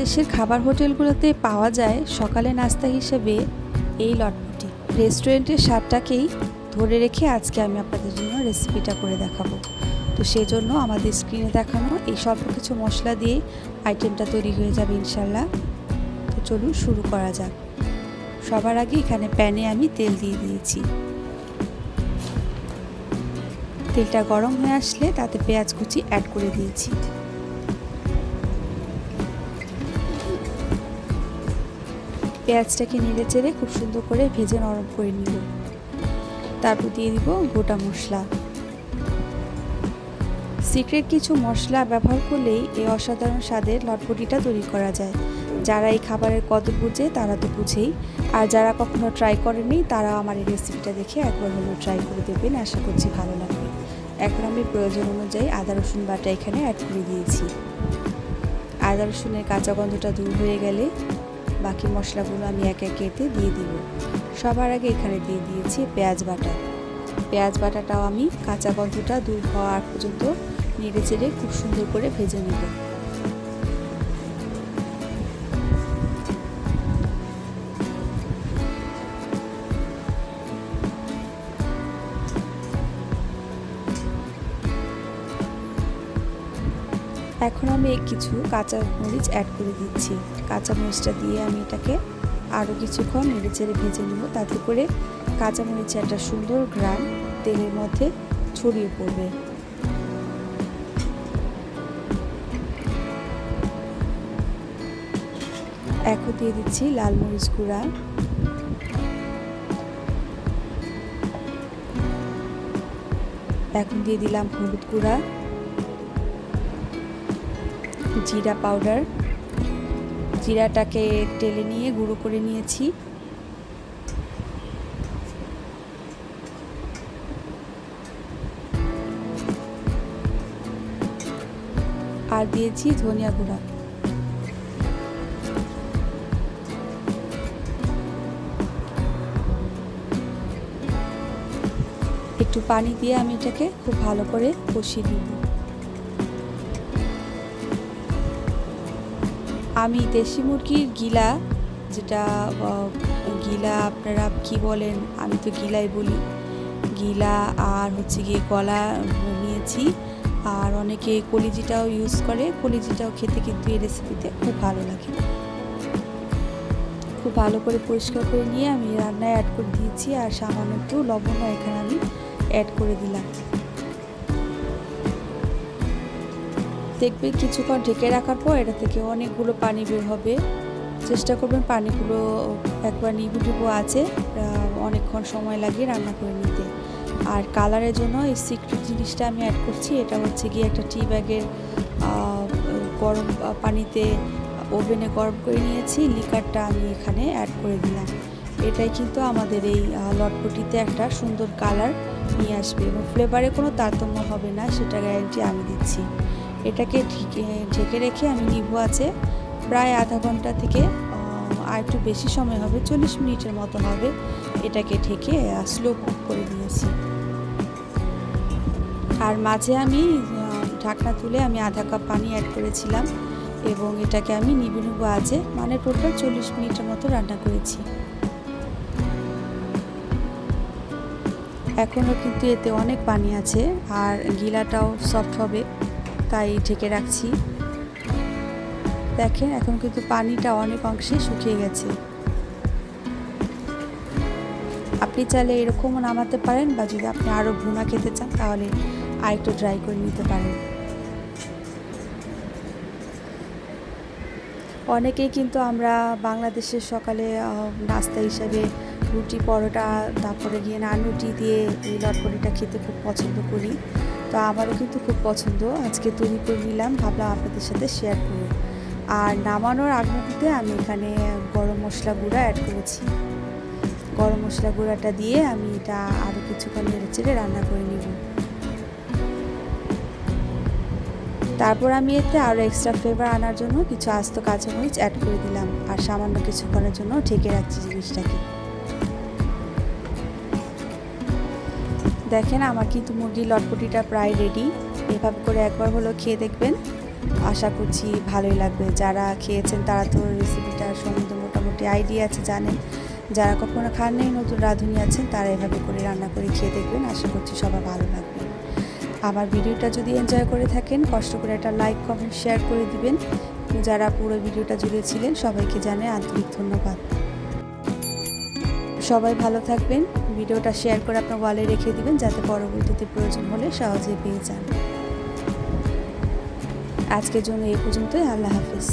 দেশের খাবার হোটেলগুলোতে পাওয়া যায় সকালে নাস্তা হিসেবে এই লটপটি। রেস্টুরেন্টের স্বাদটাকেই ধরে রেখে আজকে আমি আপনাদের জন্য রেসিপিটা করে দেখাবো। তো সেই জন্য আমাদের স্ক্রিনে দেখানো এই সব কিছু মশলা দিয়ে আইটেমটা তৈরি হয়ে যাবে ইনশাল্লাহ তো চলুন শুরু করা যাক। সবার আগে এখানে প্যানে আমি তেল দিয়ে দিয়েছি। তেলটা গরম হয়ে আসলে তাতে পেঁয়াজ কুচি অ্যাড করে দিয়েছি। পেঁয়াজটাকে নেড়ে চেড়ে খুব সুন্দর করে ভেজে নরম করে নিব। তারপর দিয়ে দিব গোটা মশলা। সিক্রেট কিছু মশলা ব্যবহার করলেই এই অসাধারণ স্বাদের লটপটিটা তৈরি করা যায়। যারা এই খাবারের কদর বুঝে তারা তো বুঝেই। আর যারা কখনো ট্রাই করেনি তারা আমার এই রেসিপিটা দেখে একবার হলেও ট্রাই করে দেবেন আশা করছি ভালো লাগবে। এখন আমি প্রয়োজন অনুযায়ী আদা, রসুন বাটা এখানে অ্যাড করে দিয়েছি। আদা, রসুনের কাঁচা গন্ধটা দূর হয়ে গেলে বাকি মশলাগুলো আমি এক এক এতে দিয়ে দিব। সবার আগে এখানে দিয়ে দিয়েছি পেঁয়াজ বাটা। পেঁয়াজ বাটাটাও আমি কাঁচা গন্ধটা দূর হওয়ার পর্যন্ত নেড়ে চেড়ে খুব সুন্দর করে ভেজে নেব। এখন আমি কিছু কাঁচা মরিচ অ্যাড করে দিচ্ছি। কাঁচা মরিচটা দিয়ে আমি এটাকে আরও কিছুক্ষণ নেড়ে চেড়ে ভেজে নেব। তাতে করে কাঁচা মরিচে একটা সুন্দর গ্রাম তেলের মধ্যে ছড়িয়ে পড়বে। এখন দিয়ে দিচ্ছি লাল মরিচ গুঁড়া। এখন দিয়ে দিলাম হলুদ গুঁড়া। জিরা পাউডার। জিরাটাকে টেলে নিয়ে গুঁড়ো করে নিয়েছি। আর দিয়েছি ধনিয়া গুঁড়া। একটু পানি দিয়ে আমি এটাকে খুব ভালো করে কষিয়ে দিব আমি দেশি মুরগির গিলা, যেটা গিলা আপনারা কি বলেন? আমি তো গিলাই বলি। গিলা আর হচ্ছে গিয়ে গলা নিয়েছি। আর অনেকে কলিজিটাও ইউজ করে। কলিজিটাও খেতে কিন্তু এই রেসিপিতে খুব ভালো লাগে। খুব ভালো করে পরিষ্কার করে নিয়ে আমি রান্নায় অ্যাড করে দিয়েছি। আর সামান্য একটু লবণও এখানে আমি অ্যাড করে দিলাম। দেখবে কিছুক্ষণ ঢেকে রাখার পর এটা থেকে অনেকগুলো পানি বের হবে। চেষ্টা করবেন পানিগুলো একবার নিবু নিবু আছে অনেকক্ষণ সময় লাগে রান্না করে নিতে। আর কালারের জন্য এই সিক্রেট জিনিসটা আমি অ্যাড করছি, এটা হচ্ছে গিয়ে একটা টি ব্যাগের গরম পানিতে ওভেনে গরম করে নিয়েছি লিকারটা আমি এখানে অ্যাড করে দিলাম। এটাই কিন্তু আমাদের এই লটপটিতে একটা সুন্দর কালার নিয়ে আসবে এবং ফ্লেভারে কোনো তারতম্য হবে না, সেটা গ্যারেন্টি আমি দিচ্ছি। এটাকে ঢেকে রেখে আমি নিব আছে প্রায় আধা ঘণ্টা থেকে আর একটু বেশি সময় হবে, চল্লিশ মিনিটের মতো হবে এটাকে ঢেকে স্লো কুক করে নিয়েছি। আর মাঝে আমি ঢাকনা তুলে আমি আধা কাপ পানি অ্যাড করেছিলাম এবং এটাকে আমি নিবু নিবু আছে মানে টোটাল চল্লিশ মিনিটের মতো রান্না করেছি। এখনও কিন্তু এতে অনেক পানি আছে, আর গিলাটাও সফট হবে। তাই ঢেকে রাখছি। দেখেন, এখন কিন্তু পানিটা অনেক অংশে শুকিয়ে গেছে। আপনি চাইলে এরকমও নামাতে পারেন বা যদি আপনি আরও ভুনা খেতে চান, তাহলে আর একটু ড্রাই করে নিতে পারেন। অনেকেই কিন্তু আমরা বাংলাদেশের সকালে নাস্তা হিসাবে রুটি, পরোটা, তারপরে গিয়ে নান রুটি দিয়ে এই লটপটিটা খেতে খুব পছন্দ করি। তো আমারও কিন্তু খুব পছন্দ। আজকে তৈরি করে নিলাম, ভাবলাম আপনাদের সাথে শেয়ার করি। আর নামানোর আগ আমি এখানে গরম মশলা গুঁড়া অ্যাড করেছি। গরম মশলা গুঁড়াটা দিয়ে আমি এটা আরও কিছুক্ষণ নেড়ে চেড়ে রান্না করে নিব। তারপর আমি এতে আরও এক্সট্রা ফ্লেভার আনার জন্য কিছু আস্ত কাঁচামরিচ অ্যাড করে দিলাম। আর সামান্য কিছুক্ষণের জন্য ঢেকে রাখছি জিনিসটাকে। দেখেন, আমার কিন্তু মুরগির লটপটিটা প্রায় রেডি এভাবে করে একবার হলো খেয়ে দেখবেন। আশা করছি ভালোই লাগবে। যারা খেয়েছেন, তারা তো রেসিপিটার সম্বন্ধে মোটামুটি আইডিয়া আছে, জানেন। যারা কখনো খান নেই নতুন রাঁধুনি আছেন, তারা এভাবে করে রান্না করে খেয়ে দেখবেন। আশা করছি সবার ভালো লাগবে। আমার ভিডিওটা যদি এনজয় করে থাকেন, কষ্ট করে একটা লাইক কমেন্ট শেয়ার করে দিবেন। যারা পুরো ভিডিওটা জুড়ে ছিলেন, সবাইকে জানাই আন্তরিক ধন্যবাদ। সবাই ভালো থাকবেন। ভিডিওটা শেয়ার করে আপনার ওয়ালে রেখে দিবেন যাতে পরবর্তীতে প্রয়োজন হলে সহজে পেয়ে যান। আজকের জন্য এই পর্যন্তই। আল্লাহ হাফিজ।